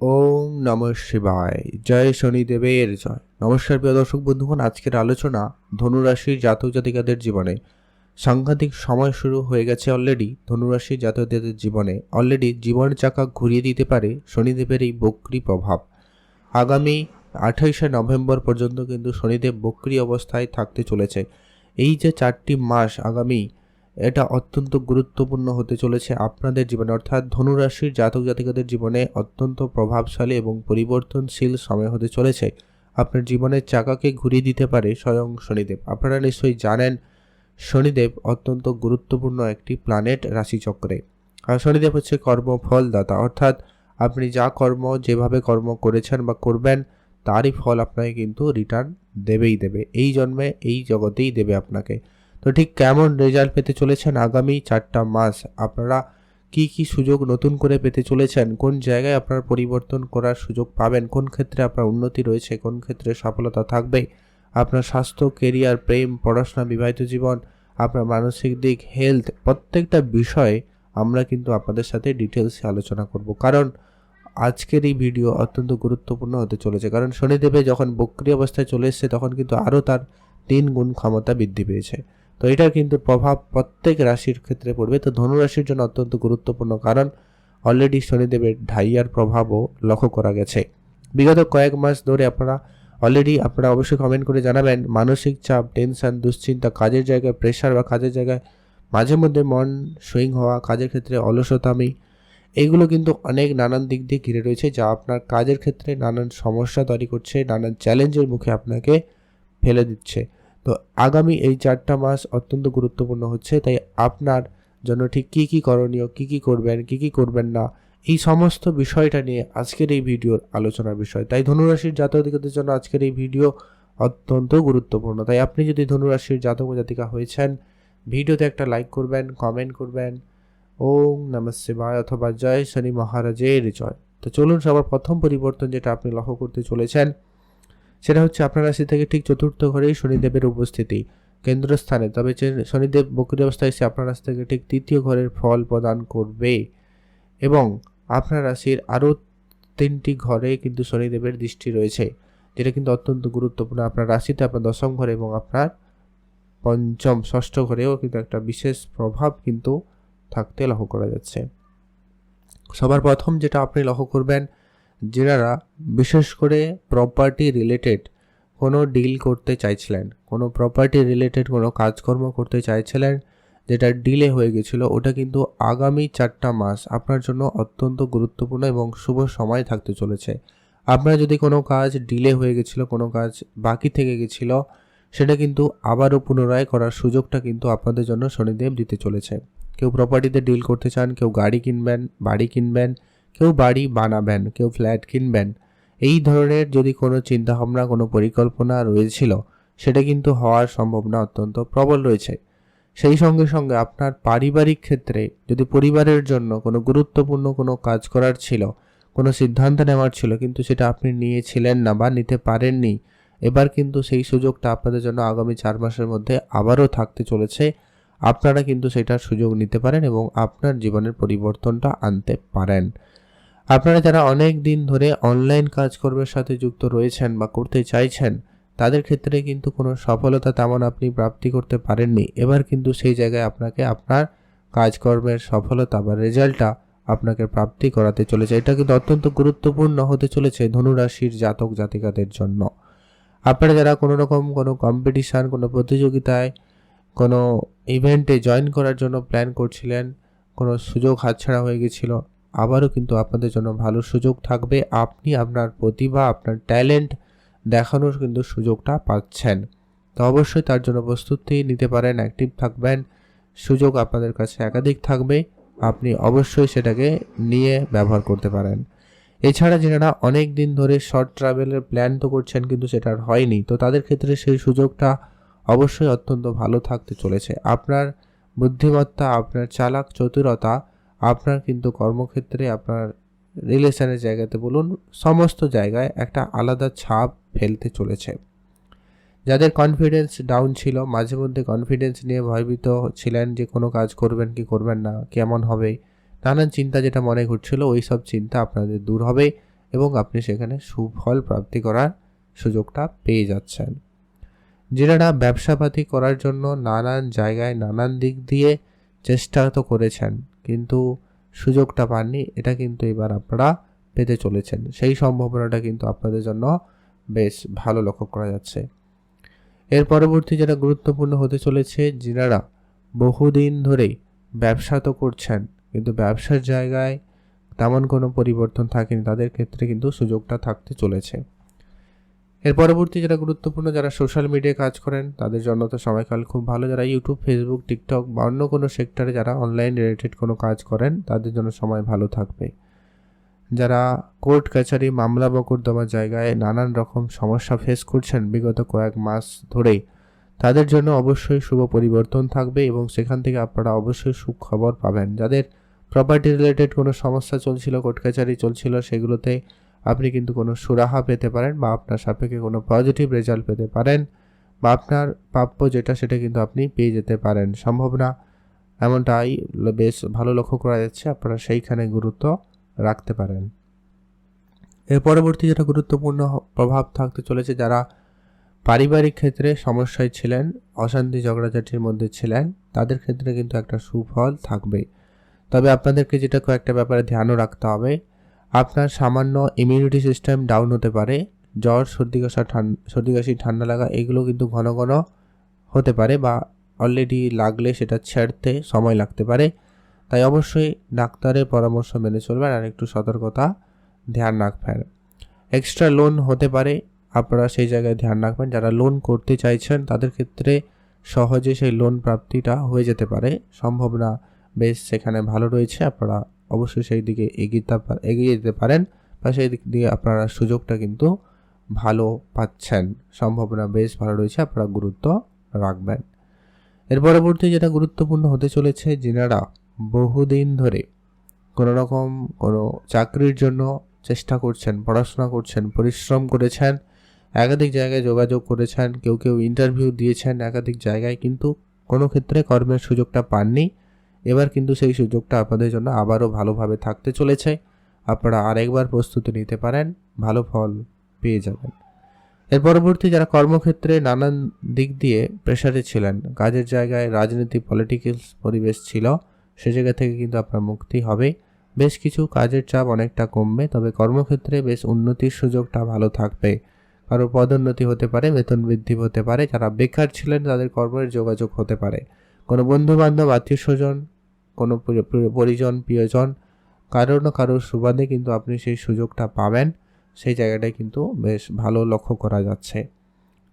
ওম নম শিবায়। জয় শনিদেবের জয়। নমস্কার প্রিয় দর্শক বন্ধুগণ, আজকের আলোচনা ধনুরাশির জাতক জাতিকাদের জীবনে। সাংঘাতিক সময় শুরু হয়ে গেছে অলরেডি ধনুরাশির জাতক জাতিকাদের জীবনে। অলরেডি জীবন চাকা ঘুরিয়ে দিতে পারে শনিদেবের এই বক্রি প্রভাব। আগামী আঠাইশে নভেম্বর পর্যন্ত কিন্তু শনিদেব বক্রি অবস্থায় থাকতে চলেছে। এই যে চারটি মাস আগামী এটা অত্যন্ত গুরুত্বপূর্ণ হতে চলেছে আপনাদের জীবনে। অর্থাৎ ধনুরাশির জাতক জাতিকাদের জীবনে অত্যন্ত প্রভাবশালী এবং পরিবর্তনশীল সময় হতে চলেছে। আপনার জীবনের চাকাকে ঘুরিয়ে দিতে পারে স্বয়ং শনিদেব। আপনারা নিশ্চয়ই জানেন, শনিদেব অত্যন্ত গুরুত্বপূর্ণ একটি প্ল্যানেট রাশিচক্রে। আর শনিদেব হচ্ছে কর্মফলদাতা। অর্থাৎ আপনি যা কর্ম, যেভাবে কর্ম করেছেন বা করবেন, তারই ফল আপনাকে কিন্তু রিটার্ন দেবেই দেবে। এই জন্মে এই জগতেই দেবে আপনাকে। তো ঠিক কেমন রেজাল্ট পেতে চলেছেন আগামী চারটা মাস? আপনারা কি কি সুযোগ নতুন করে পেতে চলেছেন? কোন জায়গায় আপনার পরিবর্তন করার সুযোগ পাবেন? কোন ক্ষেত্রে আপনার উন্নতি রয়েছে? কোন ক্ষেত্রে সফলতা থাকবে? আপনার স্বাস্থ্য কেরিয়ার প্রেম, পড়াশোনা, বিবাহিত জীবন, আপনার মানসিক দিক হেলথ প্রত্যেকটা বিষয়ে আমরা কিন্তু আপনাদের সাথে ডিটেলসে আলোচনা করব। কারণ আজকের এই ভিডিও অত্যন্ত গুরুত্বপূর্ণ হতে চলেছে। কারণ শনিদেবে যখন বক্রি অবস্থায় চলে এসছে, তখন কিন্তু আরও তার তিন গুণ ক্ষমতা বৃদ্ধি পেয়েছে। তো এটা কিন্তু প্রভাব প্রত্যেক রাশির ক্ষেত্রে পড়বে। তো ধনুরাশির জন্য অত্যন্ত গুরুত্বপূর্ণ কারণ অলরেডি শনিদেবের ঢাইয়ার প্রভাবও লক্ষ্য করা গেছে। বিগত কয়েক মাস ধরে আপনারা অলরেডি আপনারা অবশ্যই কমেন্ট করে জানাবেন, মানসিক চাপ টেনশন দুশ্চিন্তা, কাজের জায়গায় প্রেশার বা কাজের জায়গায় মাঝে মধ্যে মন সুইং হওয়া, কাজের ক্ষেত্রে অলসতামি এইগুলো কিন্তু অনেক নানান দিক দিয়ে ঘিরে রয়েছে যা আপনার কাজের ক্ষেত্রে নানান সমস্যা তৈরি করছে, নানান চ্যালেঞ্জের মুখে আপনাকে ফেলে দিচ্ছে। তো আগামী এই চারটা মাস অত্যন্ত গুরুত্বপূর্ণ হচ্ছে, তাই আপনার জন্য ঠিক কী কী করণীয়, কী কী করবেন, কী কী করবেন না, এই সমস্ত বিষয়টা নিয়ে আজকের এই ভিডিওর আলোচনার বিষয়। তাই ধনুরাশির জাতকদের জন্য আজকের এই ভিডিও অত্যন্ত গুরুত্বপূর্ণ। তাই আপনি যদি ধনুরাশির জাতক জাতিকা হয়েছেন, ভিডিওতে একটা লাইক করবেন কমেন্ট করবেন, ওম নম শিবায় অথবা জয় শনি মহারাজের জয়। তো চলুন সবার প্রথম পরিবর্তন যেটা আপনি লক্ষ্য করতে চলেছেন সেটা হচ্ছে আপনার রাশি থেকে ঠিক চতুর্থ ঘরেই শনিদেবের উপস্থিতি কেন্দ্রস্থানে। তবে শনিদেব বকরি অবস্থায় এসে আপনার রাশি থেকে ঠিক তৃতীয় ঘরের ফল প্রদান করবে এবং আপনার রাশির আরও তিনটি ঘরে কিন্তু শনিদেবের দৃষ্টি রয়েছে, যেটা কিন্তু অত্যন্ত গুরুত্বপূর্ণ। আপনার রাশিতে আপনার দশম ঘরে এবং আপনার পঞ্চম, ষষ্ঠ ঘরেও কিন্তু একটা বিশেষ প্রভাব কিন্তু থাকতে লক্ষ্য করা যাচ্ছে। সবার প্রথম যেটা আপনি লক্ষ্য করবেন যারা বিশেষ করে প্রপার্টি রিলেটেড কোনো ডিল করতে চাইছিলেন, কোনো প্রপার্টি রিলেটেড কোনো কাজকর্ম করতে চাইছিলেন, যেটা ডিলে হয়ে গেছিল, ওটা কিন্তু আগামী চারটা মাস আপনার জন্য অত্যন্ত গুরুত্বপূর্ণ এবং শুভ সময় থাকতে চলেছে। আপনার যদি কোনো কাজ ডিলে হয়ে গেছিল, কোনো কাজ বাকি থেকে গেছিল, সেটা কিন্তু আবারও পুনরায় করার সুযোগটা কিন্তু আপনাদের জন্য শনিদেব দিতে চলেছে। কেউ প্রপার্টিতে ডিল করতে চান, কেউ গাড়ি কিনবেন, বাড়ি কিনবেন কেউ বাড়ি বানাবেন, কেউ ফ্ল্যাট কিনবেন, এই ধরনের যদি কোনো চিন্তাভাবনা, কোনো পরিকল্পনা রয়েছিল, সেটা কিন্তু হওয়ার সম্ভাবনা অত্যন্ত প্রবল রয়েছে। সেই সঙ্গে সঙ্গে আপনার পারিবারিক ক্ষেত্রে যদি পরিবারের জন্য কোনো গুরুত্বপূর্ণ কোনো কাজ করার ছিল, কোনো সিদ্ধান্ত নেওয়ার ছিল, কিন্তু সেটা আপনি নিয়েছিলেন না বা নিতে পারেননি, এবার কিন্তু সেই সুযোগটা আপনাদের জন্য আগামী চার মাসের মধ্যে আবারও থাকতে চলেছে। আপনারা কিন্তু সেটার সুযোগ নিতে পারেন এবং আপনার জীবনের পরিবর্তনটা আনতে পারেন। আপনারা যারা অনেক দিন ধরে অনলাইন কাজকর্মের সাথে যুক্ত রয়েছেন বা করতে চাইছেন, তাদের ক্ষেত্রে কিন্তু কোনো সফলতা তেমন আপনি প্রাপ্তি করতে পারেননি। এবার কিন্তু সেই জায়গায় আপনাকে আপনার কাজকর্মের সফলতা বা রেজাল্টটা আপনাকে প্রাপ্তি করাতে চলেছে। এটা কিন্তু অত্যন্ত গুরুত্বপূর্ণ হতে চলেছে ধনুরাশির জাতক জাতিকাদের জন্য। আপনারা যারা কোনো রকম কোনো কম্পিটিশান কোনো প্রতিযোগিতায়, কোনো ইভেন্টে জয়েন করার জন্য প্ল্যান করছিলেন, কোনো সুযোগ হাতছাড়া হয়ে গেছিল আবারও কিন্তু আপনাদের জন্য ভালো সুযোগ থাকবে। আপনি আপনার প্রতিভা, আপনার ট্যালেন্ট দেখানোর কিন্তু সুযোগটা পাচ্ছেন। তো অবশ্যই তার জন্য প্রস্তুতি নিতে পারেন, অ্যাক্টিভ থাকবেন, সুযোগ আপনাদের কাছে একাধিক থাকবে। আপনি অবশ্যই সেটাকে নিয়ে ব্যবহার করতে পারেন। এছাড়া যারা অনেক দিন ধরে শর্ট ট্রাভেলের প্ল্যান তো করছেন কিন্তু সেটা আর হয়নি, তো তাদের ক্ষেত্রে সেই সুযোগটা অবশ্যই অত্যন্ত ভালো থাকতে চলেছে। আপনার বুদ্ধিমত্তা, আপনার চালাক চতুরতা আপনার কিন্তু কর্মক্ষেত্রে আপনার রিলেশনের জায়গাতে বলুন, সমস্ত জায়গায় একটা আলাদা ছাপ ফেলতে চলেছে। যাদের কনফিডেন্স ডাউন ছিল, মাঝে মধ্যে কনফিডেন্স নিয়ে ভয়ভীত ছিলেন যে কোনো কাজ করবেন কি করবেন না, কেমন হবে, নানান চিন্তা যেটা মনে ঘুরছিল ওই সব চিন্তা আপনাদের দূর হবে এবং আপনি সেখানে সুফল প্রাপ্তি করার সুযোগটা পেয়ে যাচ্ছেন। যারা ব্যবসাপাতি করার জন্য নানান জায়গায় নানান দিক দিয়ে চেষ্টা তো করেছেন কিন্তু সুযোগটা পাননি, এটা কিন্তু এবার আপনারা পেতে চলেছেন। সেই সম্ভাবনাটা কিন্তু আপনাদের জন্য বেশ ভালো লক্ষ্য করা যাচ্ছে। এর পরবর্তী যেটা গুরুত্বপূর্ণ হতে চলেছে, যিনারা বহুদিন ধরে ব্যবসা তো করছেন, কিন্তু ব্যবসার জায়গায় তেমন কোনো পরিবর্তন থাকেনি, তাদের ক্ষেত্রে কিন্তু সুযোগটা থাকতে চলেছে। এর পরবর্তী যারা গুরুত্বপূর্ণ, যারা সোশ্যাল মিডিয়ায় কাজ করেন, তাদের জন্য তো সময়কাল খুব ভালো। যারা ইউটিউব ফেসবুক টিকটক বা অন্য কোনো সেক্টরে যারা অনলাইন রিলেটেড কোনো কাজ করেন, তাদের জন্য সময় ভালো থাকবে। যারা কোর্ট কাছারি, মামলা বকরদমার জায়গায় নানান রকম সমস্যা ফেস করছেন বিগত কয়েক মাস ধরেই, তাদের জন্য অবশ্যই শুভ পরিবর্তন থাকবে এবং সেখান থেকে আপনারা অবশ্যই সুখবর পাবেন। যাদের প্রপার্টি রিলেটেড কোনো সমস্যা চলছিল কোর্ট কাছারি চলছিল, সেগুলোতে আপনি কিন্তু কোনো সুরাহা পেতে পারেন বা আপনার সাপেক্ষে কোনো পজিটিভ রেজাল্ট পেতে পারেন বা আপনার প্রাপ্য যেটা সেটা কিন্তু আপনি পেয়ে যেতে পারেন সম্ভাবনা এমনটাই বেশ ভালো লক্ষ্য করা যাচ্ছে, আপনারা সেইখানে গুরুত্ব রাখতে পারেন। এর পরবর্তী যেটা গুরুত্বপূর্ণ প্রভাব থাকতে চলেছে, যারা পারিবারিক ক্ষেত্রে সমস্যায় ছিলেন, অশান্তি ঝগড়াঝাটির মধ্যে ছিলেন, তাদের ক্ষেত্রে কিন্তু একটা সুফল থাকবে তবে আপনাদেরকে যেটা কয়েকটা ব্যাপারে ধ্যানও রাখতে হবে। আপনার সামান্য ইমিউনিটি সিস্টেম ডাউন হতে পারে, জ্বর, সর্দি কাশা ঠান্ডা সর্দি কাশি, ঠান্ডা লাগা, এগুলো কিন্তু ঘন ঘন হতে পারে বা অলরেডি লাগলে সেটা ছেড়তে সময় লাগতে পারে। তাই অবশ্যই ডাক্তারের পরামর্শ মেনে চলবেন আর একটু সতর্কতা ধ্যান রাখবেন। এক্সট্রা লোন হতে পারে, আপনারা সেই জায়গায় ধ্যান রাখবেন। যারা লোন করতে চাইছেন, তাদের ক্ষেত্রে সহজে সেই লোন প্রাপ্তিটা হয়ে যেতে পারে। সম্ভাবনা বেশ সেখানে ভালো রয়েছে, আপনারা অবশ্যই সেই দিকে এগিয়ে এগিয়ে যেতে পারেন বা সেই দিক দিয়ে আপনারা সুযোগটা কিন্তু ভালো পাচ্ছেন। সম্ভাবনা বেশ ভালো রয়েছে, আপনারা গুরুত্ব রাখবেন। এর পরবর্তী যেটা গুরুত্বপূর্ণ হতে চলেছে, যিনারা বহুদিন ধরে কোনো রকম কোনো চাকরির জন্য চেষ্টা করছেন, পড়াশোনা করছেন, পরিশ্রম করেছেন, একাধিক জায়গায় যোগাযোগ করেছেন, কেউ কেউ ইন্টারভিউ দিয়েছেন, একাধিক জায়গায় কিন্তু কোনো ক্ষেত্রে কর্মের সুযোগটা পাননি। এবার কিন্তু সেই সুযোগটা আপনাদের জন্য আবারও ভালোভাবে থাকতে চলেছে। আপনারা আরেকবার প্রস্তুতি নিতে পারেন, ভালো ফল পেয়ে যাবেন। এর পরবর্তী যারা কর্মক্ষেত্রে নানান দিক দিয়ে প্রেশারে ছিলেন, কাজের জায়গায় রাজনীতি পলিটিক্যাল পরিবেশ ছিল, সে জায়গা থেকে কিন্তু আপনার মুক্তি হবে। বেশ কিছু কাজের চাপ অনেকটা কমবে, তবে কর্মক্ষেত্রে বেশ উন্নতির সুযোগটা ভালো থাকবে। কারও পদোন্নতি হতে পারে, বেতন বৃদ্ধি হতে পারে, যারা বেকার ছিলেন তাদের কর্মের যোগাযোগ হতে পারে। কোনো বন্ধু বান্ধব আত্মীয় স্বজন কোনো পরিজন, প্রিয়জন কারও না কারোর সুবাদে কিন্তু আপনি সেই সুযোগটা পাবেন। সেই জায়গাটায় কিন্তু বেশ ভালো লক্ষ্য করা যাচ্ছে।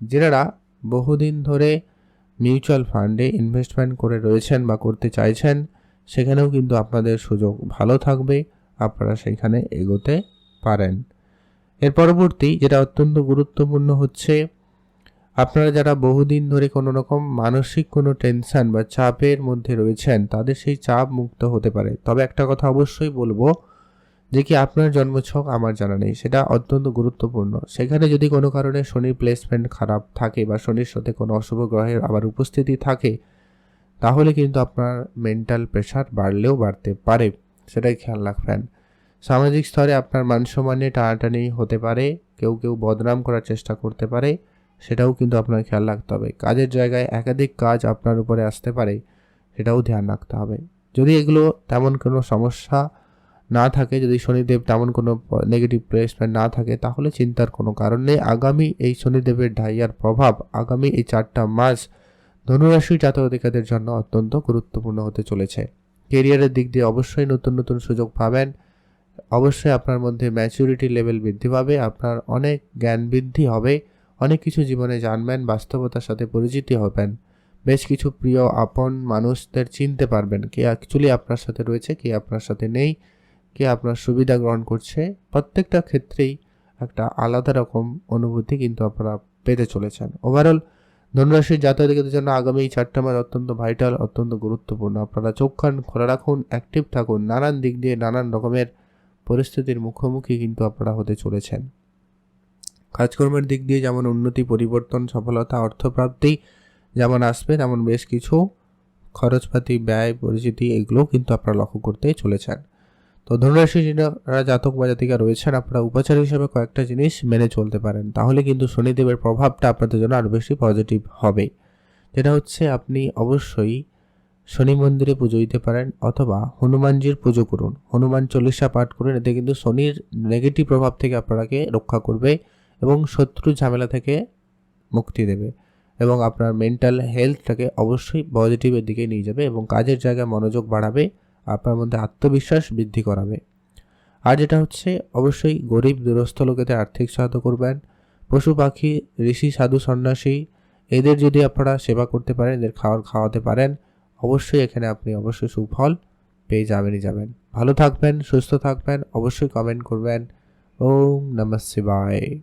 যারা বহুদিন ধরে মিউচুয়াল ফান্ডে ইনভেস্টমেন্ট করে রয়েছেন বা করতে চাইছেন। সেখানেও কিন্তু আপনাদের সুযোগ ভালো থাকবে, আপনারা সেখানে এগোতে পারেন। এর পরবর্তী, যেটা অত্যন্ত গুরুত্বপূর্ণ হচ্ছে আপনারা যারা বহুদিন ধরে কোনো রকম মানসিক কোনো টেনশন বা চাপের মধ্যে রয়েছেন, তাদের সেই চাপ মুক্ত হতে পারে। তবে একটা কথা অবশ্যই বলব যে কি আপনার জন্মছক আমার জানা নেই, সেটা অত্যন্ত গুরুত্বপূর্ণ। সেখানে যদি কোনো কারণে শনির প্লেসমেন্ট খারাপ থাকে বা শনির সাথে কোনো অশুভ গ্রহের আবার উপস্থিতি থাকে, তাহলে কিন্তু আপনার মেন্টাল প্রেশার বাড়লেও বাড়তে পারে। সেটাই খেয়াল রাখবেন। সামাজিক স্তরে আপনার মান সম্মানে টানাটানি হতে পারে, কেউ কেউ বদনাম করার চেষ্টা করতে পারে সেটাও কিন্তু আপনার খেয়াল রাখতে হবে। কাজের জায়গায় একাধিক কাজ আপনার উপরে আসতে পারে, সেটাও ধ্যান রাখতে হবে। যদি এগুলো তেমন কোনো সমস্যা না থাকে, যদি শনিদেব তেমন কোনো নেগেটিভ প্লেসমেন্ট না থাকে, তাহলে চিন্তার কোনো কারণ নেই। আগামী এই শনিদেবের ঢাইয়ার প্রভাব আগামী এই চারটা মাস ধনুরাশি জাতক অধিকারদের জন্য অত্যন্ত গুরুত্বপূর্ণ হতে চলেছে। কেরিয়ারের দিক দিয়ে অবশ্যই নতুন নতুন সুযোগ পাবেন। অবশ্যই আপনার মধ্যে ম্যাচুরিটি লেভেল বৃদ্ধি পাবে, আপনার অনেক জ্ঞান বৃদ্ধি হবে। অনেক কিছু জীবনে জানবেন, বাস্তবতার সাথে পরিচিতি হবেন। বেশ কিছু প্রিয় আপন মানুষদের চিনতে পারবেন কে অ্যাকচুয়ালি আপনার সাথে রয়েছে, কে আপনার সাথে নেই, কে আপনার সুবিধা গ্রহণ করছে। প্রত্যেকটা ক্ষেত্রেই একটা আলাদা রকম অনুভূতি কিন্তু আপনারা পেতে চলেছেন। ওভারঅল ধনুরাশির জাতকদের জন্য আগামী চারটা মাস অত্যন্ত ভাইটাল অত্যন্ত গুরুত্বপূর্ণ। আপনারা চোখ কান খোলা রাখুন অ্যাক্টিভ থাকুন, নানান দিক দিয়ে নানান রকমের পরিস্থিতির মুখোমুখি কিন্তু আপনারা হতে চলেছেন। কাজকর্মের দিক দিয়ে যেমন উন্নতি, পরিবর্তন, সফলতা, অর্থপ্রাপ্তি যেমন আসবে, তেমন বেশ কিছু খরচপাতি, ব্যয়, পরিচিতি এগুলোও কিন্তু আপনারা লক্ষ্য করতে চলেছেন। তো ধনুরাশি যারা জাতক বা জাতিকা রয়েছেন, আপনারা উপাচার হিসেবে কয়েকটা জিনিস মেনে চলতে পারেন। তাহলে কিন্তু শনিদেবের প্রভাবটা আপনাদের জন্য আরও বেশি পজিটিভ হবে। যেটা হচ্ছে আপনি অবশ্যই শনি মন্দিরে পুজো দিতে পারেন অথবা হনুমানজির পুজো করুন। হনুমান চল্লিশা পাঠ করুন, এতে কিন্তু শনির নেগেটিভ প্রভাব থেকে আপনাকে রক্ষা করবে। এবং শত্রু ঝামেলা থেকে মুক্তি দেবে এবং আপনার মেন্টাল হেলথটাকে অবশ্যই পজিটিভের দিকে নিয়ে যাবে এবং কাজের জায়গায় মনোযোগ বাড়াবে, আপনার মধ্যে আত্মবিশ্বাস বৃদ্ধি করাবে। আর যেটা হচ্ছে, অবশ্যই গরিব দুরস্থ লোকেদের আর্থিক সহায়তা করবেন। পশু পাখি, ঋষি, সাধু, সন্ন্যাসী, এদের যদি আপনারা সেবা করতে পারেন, এদের খাওয়ার খাওয়াতে পারেন, অবশ্যই এখানে আপনি অবশ্যই সুফল পেয়ে যাবেনই যাবেন। ভালো থাকবেন, সুস্থ থাকবেন, অবশ্যই কমেন্ট করবেন। ওম নমঃ শিবায়।